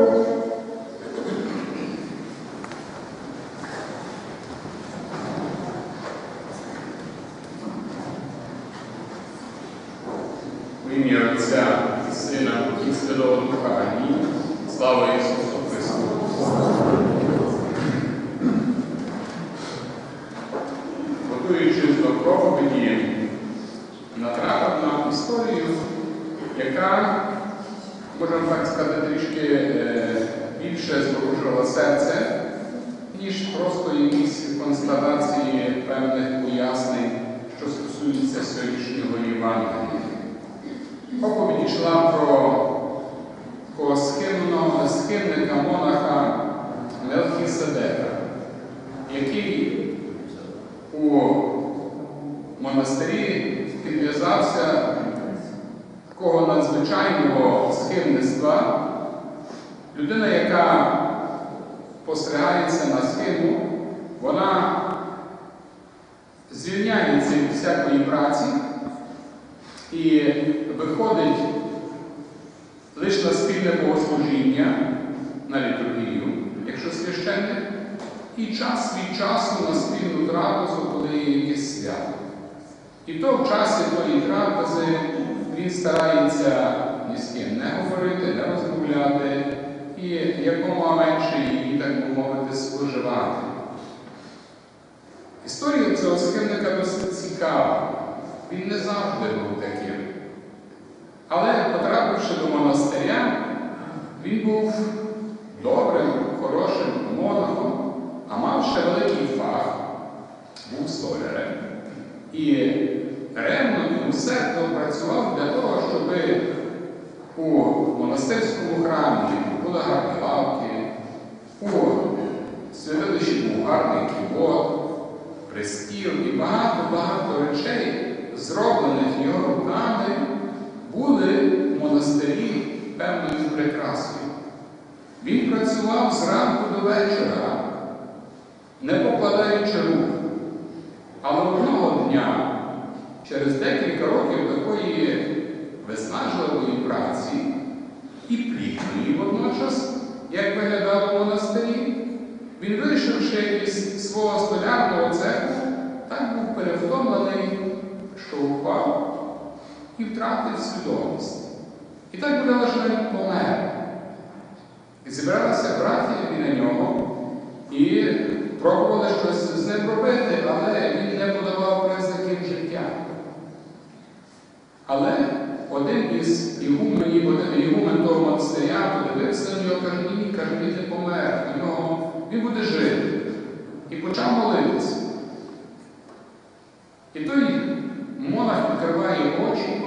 В ім'я Отця і Сина і Святого Духа Амінь. Слава Ісусу Христу! Готуючись до проповіді, натрапив на історію, яка, можемо так сказати, трішки е, більше зворушила серце, ніж просто якісь констатації певних пояснень, що стосуються сьогоднішнього Євангелія. Проповідь йшла про такого схимного схимника монаха Мелхіседека, який у монастирі підв'язався такого надзвичайного схимництва, людина, яка постерігається на схиму, вона звільняється від всякої праці і виходить лише на спільне богослужіння на літургію, якщо священник, і час від часу на спільну трапезу, коли якесь свято. І то в часі тої трапези він старається ні з ким не говорити, не розмовляти, і якомога менше її, так би мовити, споживати. Історія цього схимника досить цікава. Він не завжди був таким. Але, потрапивши до монастиря, він був добрим, хорошим монахом, а мав ще великий фах, був столярем. І ревно і усердно працював для того, щоб у монастирському храмі були гарні лавки, у святилищі був гарний ківот, престіл і багато-багато речей, зроблених його руками, були в монастирі певною прикрасою. Він працював зранку до вечора, не покладаючи рук. Але одного дня, через декілька років такої виснажливої праці і плідної водночас, як виглядав у монастирі, він, вийшовши із свого столярного цеху, так був перевтомлений, що впав і втратив свідомість. І так буде лише помер. І зібралися братія біля нього і пробували щось з ним робити, але він не подавав признаків життя. Але один із ігумен того монастиря подивився на нього, каже, ні, каже, він не помер, на нього він буде жити. І почав молитися. І той монах відкриває очі.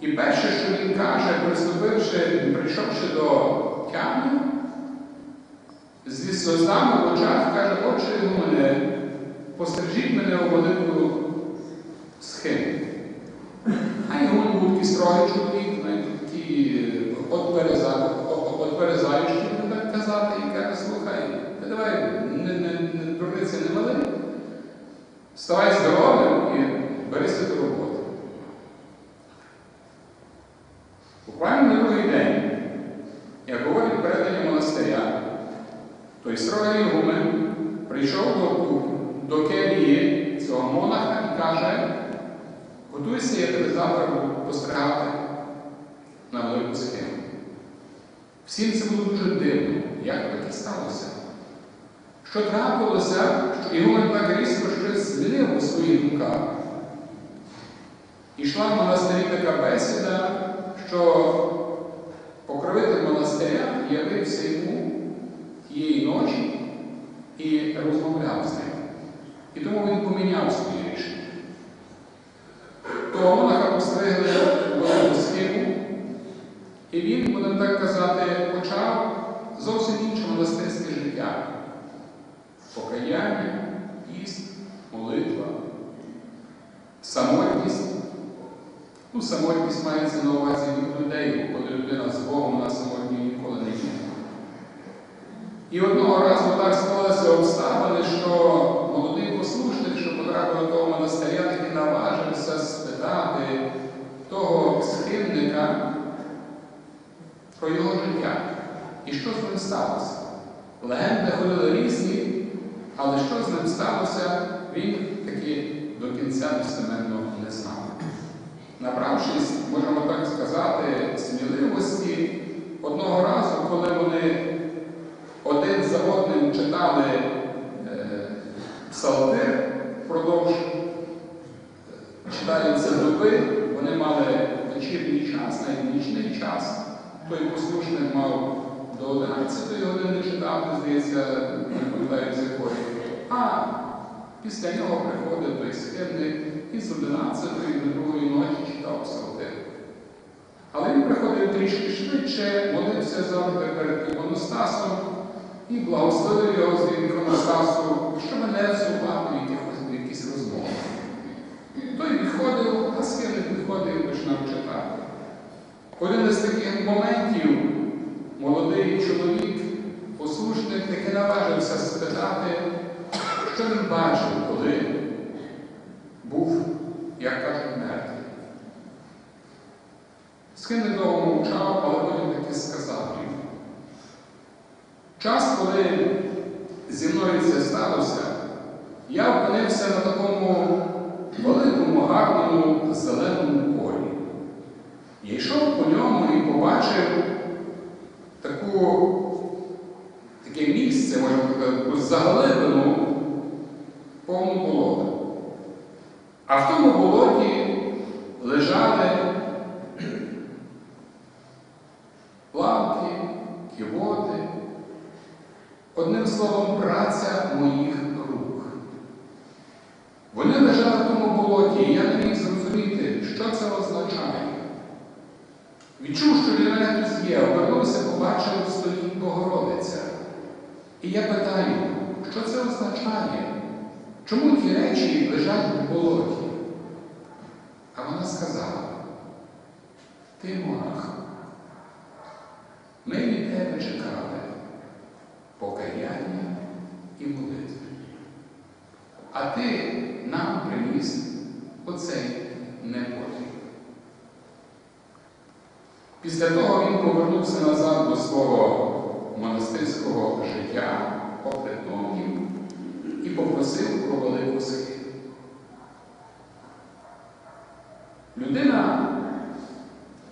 І перше, що він каже, приступивши, прийшовши до тями, зі сльозами в очах каже, отче мене, постережіть мене у велику схему. А його був такий строгий чоловік, такий отперезаючий, так казати, і каже, слухай, ти давай не, не, не, дурниця не вали, вставай здоровим і берися до роботи. Буквально на другий день, як говорить передання монастиря, той строгий ігумен прийшов до, до келії цього монаха і каже, готуйся, я тебе завтра буду постригати на велику схему. Всім це було дуже дивно, як таке сталося. Що трапилося, що Ігумен так різко щось змінив у своїх думках. Ішла в монастирі така бесіда, що покровитель монастиря явився йому тієї ночі і розмовляв з ним. І тому він поміняв своє рішення. Того монаха постригли велику схему, і він, будемо так казати, почав зовсім інше монастирське життя. Покаяння, піст, молитва, самотність. Ну, самотність мається на увазі від людей, коли людина з Богом вона самотні ніколи не є. І одного разу так склалися обставини, що молодий послушник, що потрапив до того монастиря, таки наважився спитати того схимника про його життя. І що з ним сталося? Легенди ходили різні, але що з ним сталося, він таки до кінця достеменно не знав. Набравшись, можемо так сказати, сміливості, одного разу, коли вони один за одним читали е, псалтир впродовж читаються доби, вони мали вечірній час, навіть час. Той послушник мав до 11 години читати, здається, пам'ятаю з якої. А після нього приходить той східник і з 11 до 2 ночі читав псалтир. Але він приходив трішки швидше, молився завжди перед іконостасом і благословив його з іконостасу, щоб не якихось якісь розмови. Той відходив, а східник відходив і починав читати. Один із таких моментів молодий чоловік, послушник, таки наважився спитати, що він бачив, коли був, як кажуть, мертвий. Східник довго мовчав, але потім таки сказав йому. Час, коли зі мною це сталося, я опинився на такому великому, гарному зеленому полі. Я йшов по ньому і побачив таке місце, можна сказати, таку заглибину повну болота. А в тому болоті лежали плавки, ківоти, одним словом, праця моїх рук. Вони лежали в тому болоті, і я не міг зрозуміти, що це означає. Відчув, що для мене тут є, обернувся, побачив, стоїть Богородиця. І я питаю, що це означає? Чому ті речі лежать в болоті? А вона сказала, ти монах, ми від тебе чекали покаяння і молитви. А ти нам приніс оцей непотріб. Після того він повернувся назад до свого монастирського життя, опритомнів і попросив про велику схилу. Людина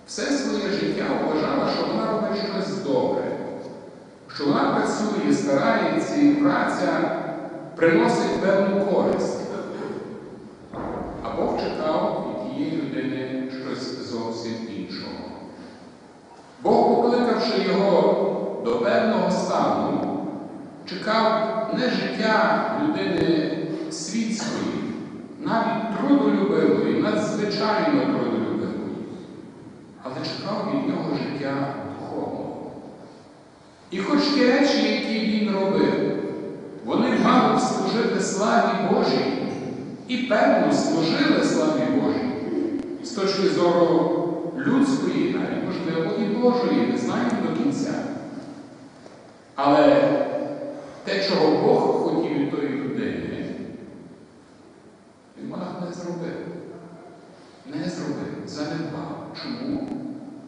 все своє життя вважала, що вона робить щось добре, що вона працює, старається і праця приносить певну користь. А Бог чекав від тієї людини щось зовсім іншого. Бог, покликавши його до певного стану, чекав не життя людини світської, навіть трудолюбивої, надзвичайно трудолюбивої, але чекав від нього життя духовного. І хоч ті речі, які він робив, вони мали служити славі Божій і певно служили славі Божій з точки зору людської, навіть можливо, і Божої, не знаємо до кінця. Але те, чого Бог хотів від тої людини, він монах не зробив. Не зробив, занедбав. Чому?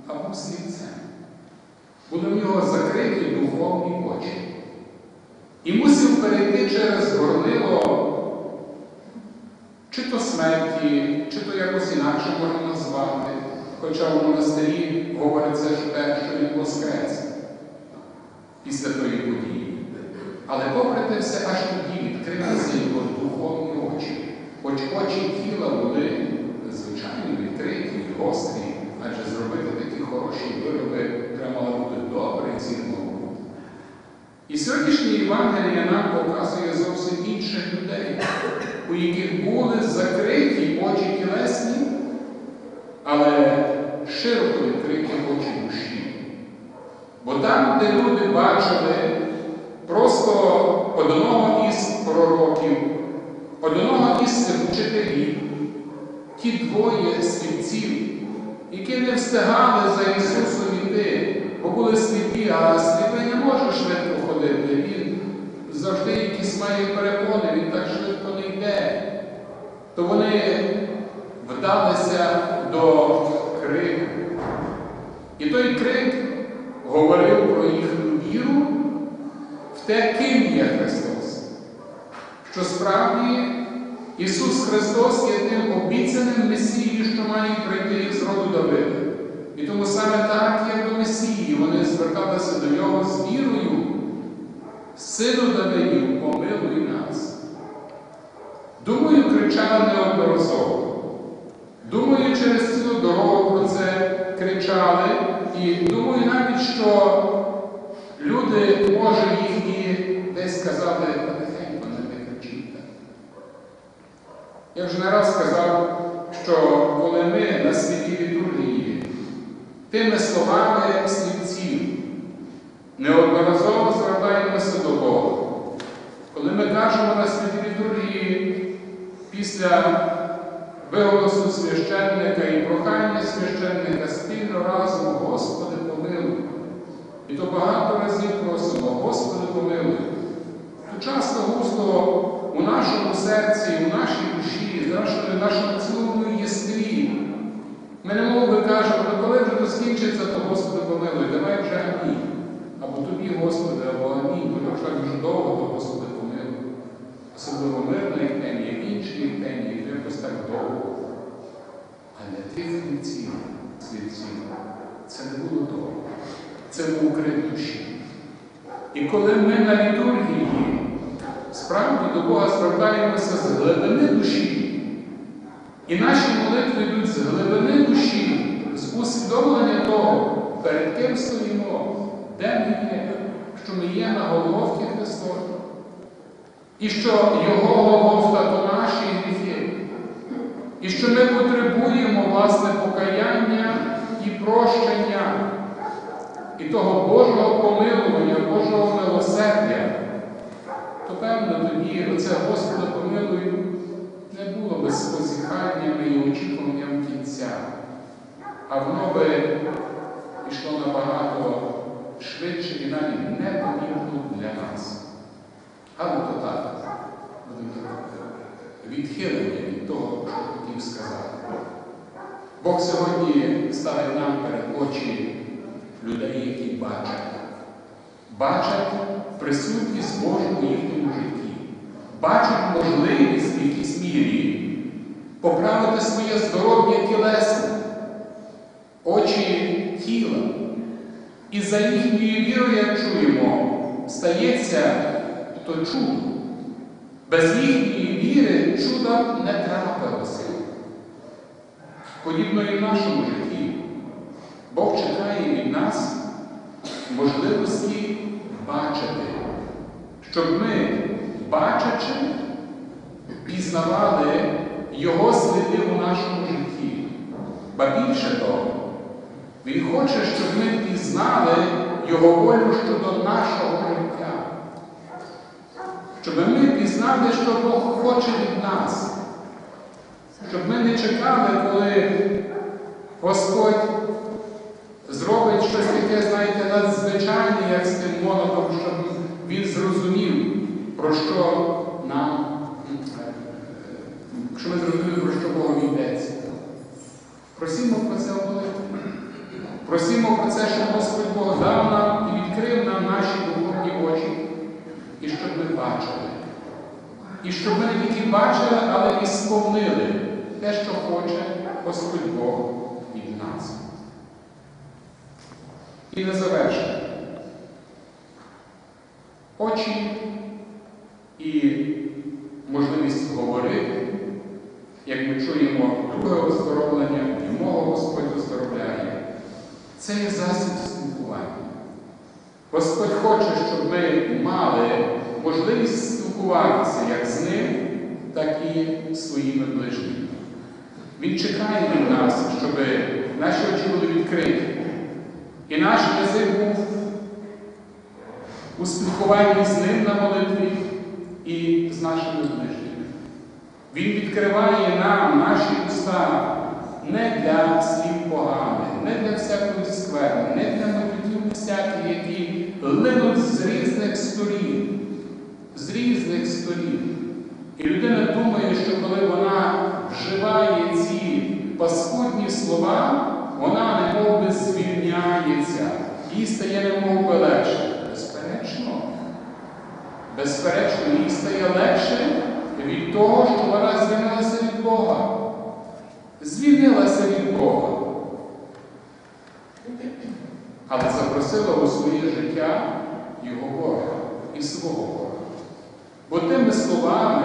А був слівцем. Були в нього закриті духовні очі. І мусив перейти через горнило чи то смерті, чи то якось інакше можна назвати. Хоча в монастирі говориться що що він воскрес після тої події. Але попри те все, аж тоді відкрилися його духовні очі. Хоч очі тіла були звичайно відкриті гострі, адже зробити такі хороші вироби треба бути добре цінно. І сьогоднішнє Євангеліє нам показує зовсім інших людей, у яких були закриті очі тілесні, але широко відкриті очі душі. Бо там, де люди бачили двоє сліпців, які не встигали за Ісусом іти, бо були сліпі, а сліпий не може швидко ходити. Він завжди якісь має перепони, він так швидко не йде. То вони вдалися до крику. І той крик говорив про їхню віру в те, ким є Христос, що справді. Ісус Христос є тим обіцяним Месією, що має прийти з роду Давида. І тому саме так, як до Месії, вони зверталися до нього з вірою. Сину Давидів, помилуй нас. Думаю, кричали неодноразово. Думаю, через цілу дорогу про це кричали. І думаю навіть, що люди, може, їх і десь казали, потихеньку не кричіть. так». Я вже не раз сказав, що коли ми на світі літургії тими словами слівців неодноразово звертаємося до Бога, коли ми кажемо на світі літургії після виголосу священника і прохання священника спільно разом, Господи, помилуй. І то багато разів просимо, Господи, помилуй. То часто густо у нашому серці, у нашій нашому цілому єстві. Ми не мов би кажемо, ну коли вже то скінчиться, то Господи помилуй, давай вже амінь. Або тобі, Господи, або амінь, бо якщо дуже довго, то Господи помилуй. Особливо мирної темі, як іншій темі, то якось так довго. А для тих хлібців, слідців, це не було довго. Це був крик душі. І коли ми на літургії справді до Бога звертаємося з глибини душі, і наші молитви йдуть з глибини душі, з усвідомлення того, перед ким стоїмо, де ми є, що ми є на Голгофті Христові. І що Його Голгофта то наші гріхи. І що ми потребуємо власне покаяння і прощення, і того Божого помилування, Божого милосердя, то певно тоді оце Господа помилуй не було би з позіханнями і очікуванням кінця, а воно би пішло набагато швидше і навіть непомітно для нас. Але то так, відхилення від того, що хотів сказати. Бог сьогодні ставить нам перед очі людей, які бачать. Бачать присутність Божу у їхньому житті, бачать можливість в якійсь мірі поправити своє здоров'я тілесне, очі тіла. І за їхньою вірою, як чуємо, стається то чудо. Без їхньої віри чуда не трапилося. Подібно і в нашому житті. Бог чекає від нас можливості бачити, щоб ми, бачачи, пізнавали Його сліди у нашому житті. Ба більше того, Він хоче, щоб ми пізнали Його волю щодо нашого життя. Щоб ми пізнали, що Бог хоче від нас. Щоб ми не чекали, коли Господь зробить щось таке, знаєте, надзвичайне, як з тим монахом, щоб він зрозумів, про що нам, що ми зрозуміли, про що Богу йдеться. Просімо про це в молитві. Просімо про це, щоб Господь Бог дав нам і відкрив нам наші духовні очі, і щоб ми бачили. І щоб ми не тільки бачили, але і сповнили те, що хоче Господь Бог від нас. І на завершення. Очі і можливість говорити, як ми чуємо друге оздоровлення, і мого Господь оздоровляє. Це є засіб спілкування. Господь хоче, щоб ми мали можливість спілкуватися як з ним, так і своїми ближніми. Він чекає від нас, щоб наші очі були відкриті. І наш язик був у спілкуванні з ним на молитві і з нашими ближніми. Він відкриває нам наші уста не для слів поганих, не для всякої скверни, не для мотивів всяких, які линуть з різних сторін, з різних сторін. І людина думає, що коли вона вживає ці паскудні слова, вона немов би звільняється, їй стає немов би легше. Безперечно, їй стає легше, від того, що вона звільнилася від Бога. Звільнилася від Бога. Але запросила у своє життя його Бога і свого Бога. Бо тими словами,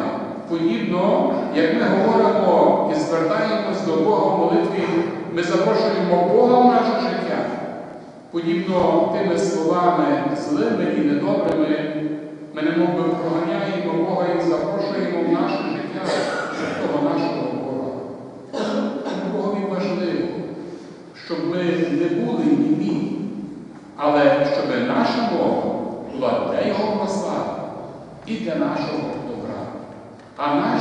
подібно, як ми говоримо і звертаємось до Бога в молитві, ми запрошуємо Бога в наше життя. Подібно тими словами злими і недобрими, ми немов би проганяємо Бога і запрошуємо в наше життя того нашого Бога. Богові важливо, щоб ми не були німі, але щоб наша Бога була для Його посла і для нашого добра. А наш